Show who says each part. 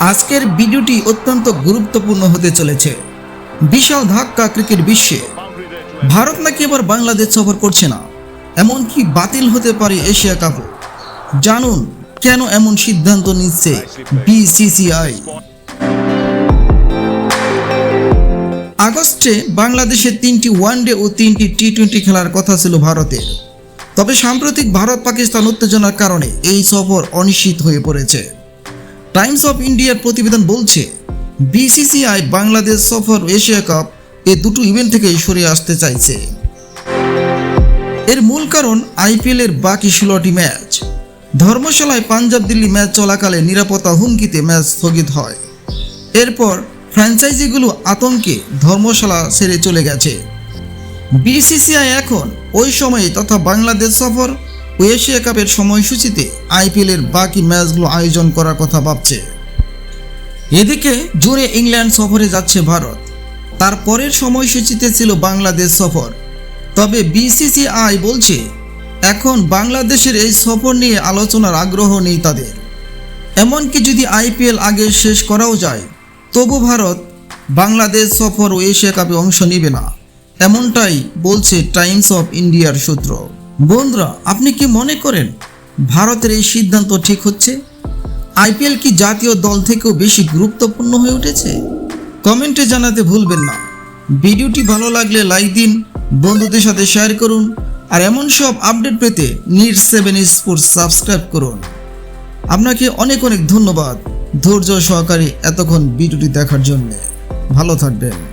Speaker 1: আজকের ভিডিওটি অত্যন্ত গুরুত্বপূর্ণ হতে চলেছে। বিশাল ধাক্কা ক্রিকেট বিশ্বে। ভারত নাকি এবার বাংলাদেশ সফর করছে না। এমনকি বাতিল হতে পারে এশিয়া কাপও। জানুন, কেন এমন সিদ্ধান্ত নিচ্ছে বিসিসিআই? আগস্টে বাংলাদেশে তিনটি ওয়ানডে ও তিনটি টি টোয়েন্টি খেলার কথা ছিল ভারতের। তবে সাম্প্রতিক ভারত পাকিস্তান উত্তেজনার কারণে এই সফর অনিশ্চিত হয়ে পড়েছে। টাইমস অফ ইন্ডিয়ার প্রতিবেদন বলছে, বিসিসিআই বাংলাদেশ সফর এশিয়া কাপ এ দুটো ইভেন্ট থেকে সরে আসতে চাইছে। এর মূল কারণ আইপিএল এর বাকি ষোলোটি ম্যাচ। ধর্মশালায় পাঞ্জাব দিল্লি ম্যাচ চলাকালে নিরাপত্তা হুমকিতে ম্যাচ স্থগিত হয়। এরপর ফ্র্যাঞ্চাইজিগুলো আতঙ্কে ধর্মশালা ছেড়ে চলে গেছে। বিসিসিআই এখন ওই সময়ে তথা বাংলাদেশ সফর ও এশিয়া কাপের সময়সূচিতে আইপিএল এর বাকি ম্যাচগুলো আয়োজন করার কথা ভাবছে। এদিকে জুনে ইংল্যান্ড সফরে যাচ্ছে ভারত। তার পরের সময়সূচিতে ছিল বাংলাদেশ সফর। তবে বিসিসিআই বলছে, এখন বাংলাদেশের এই সফর নিয়ে আলোচনার আগ্রহ নেই তাদের। এমনকি যদি আইপিএল আগে শেষ করাও যায়, তবু ভারত বাংলাদেশ সফর ও এশিয়া কাপে অংশ নেবে না। এমনটাই বলছে টাইমস অফ ইন্ডিয়ার সূত্র। বন্ধুরা, আপনি কি মনে করেন ভারতের এই সিদ্ধান্ত ঠিক হচ্ছে? আইপিএল কি জাতীয় দল থেকেও বেশি গুরুত্বপূর্ণ হয়ে উঠেছে? কমেন্টে জানাতে ভুলবেন না। ভিডিওটি ভালো লাগলে লাইক দিন, বন্ধুদের সাথে শেয়ার করুন, আর এমন সব আপডেট পেতে নিট সেভেন স্পোর্টস সাবস্ক্রাইব করুন। আপনাকে অনেক অনেক ধন্যবাদ ধৈর্য সহকারে এতক্ষণ ভিডিওটি দেখার জন্য। ভালো থাকবেন।